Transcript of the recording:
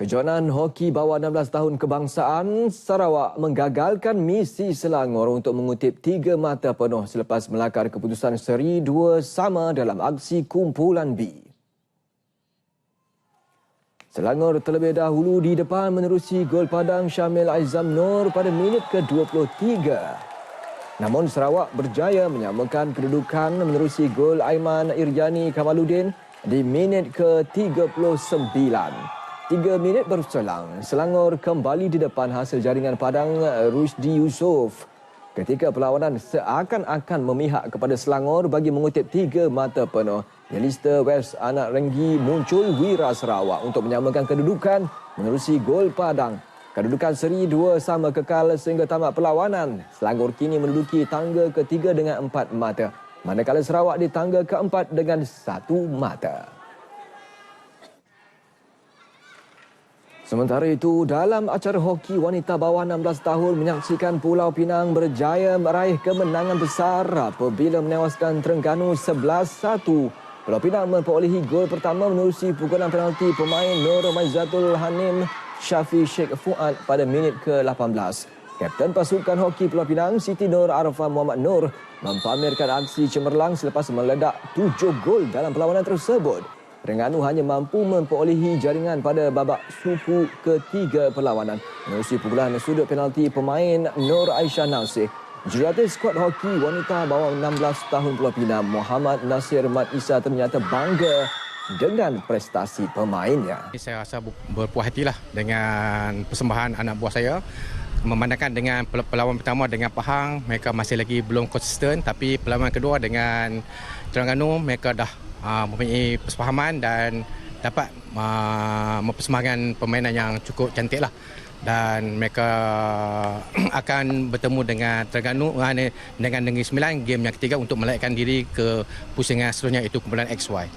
Kejohanan hoki bawah 16 tahun kebangsaan Sarawak menggagalkan misi Selangor untuk mengutip tiga mata penuh selepas melakar keputusan seri dua sama dalam aksi kumpulan B. Selangor terlebih dahulu di depan menerusi gol padang Syamil Aizam Nur pada minit ke-23. Namun Sarawak berjaya menyamakan kedudukan menerusi gol Aiman Irjani Kamaluddin di minit ke-39. Tiga minit berselang, Selangor kembali di depan hasil jaringan padang Rusdi Yusof. Ketika perlawanan seakan-akan memihak kepada Selangor bagi mengutip tiga mata penuh, Yelista West anak Renggi muncul Wira Sarawak untuk menyamakan kedudukan menerusi gol padang. Kedudukan seri dua sama kekal sehingga tamat perlawanan. Selangor kini menduduki tangga ketiga dengan empat mata. Manakala Sarawak di tangga keempat dengan satu mata. Sementara itu, dalam acara hoki wanita bawah 16 tahun menyaksikan Pulau Pinang berjaya meraih kemenangan besar apabila menewaskan Terengganu 11-1. Pulau Pinang memperolehi gol pertama menerusi pukulan penalti pemain Nur Maizatul Hanim Syafi Sheikh Fuad pada minit ke-18. Kapten pasukan hoki Pulau Pinang, Siti Nur Arafah Muhammad Nur, mempamerkan aksi cemerlang selepas meledak tujuh gol dalam perlawanan tersebut. Terengganu hanya mampu memperolehi jaringan pada babak suku ketiga perlawanan. Menerusi pukulan sudut penalti pemain Nur Aisyah Nasir. Jurulatih skuad hoki wanita bawah 16 tahun Pulau Pinang, Muhammad Nasir Mat Isa ternyata bangga dengan prestasi pemainnya. Saya rasa berpuas hatilah dengan persembahan anak buah saya. Memandangkan dengan perlawanan pertama dengan Pahang, mereka masih lagi belum konsisten. Tapi perlawanan kedua dengan Terengganu, mereka dah uh, mempunyai persefahaman dan dapat uh, mempersembahkan permainan yang cukup cantik lah dan mereka akan bertemu dengan Terengganu dengan Negeri Sembilan game yang ketiga untuk melayakan diri ke pusingan seterusnya itu kumpulan XY.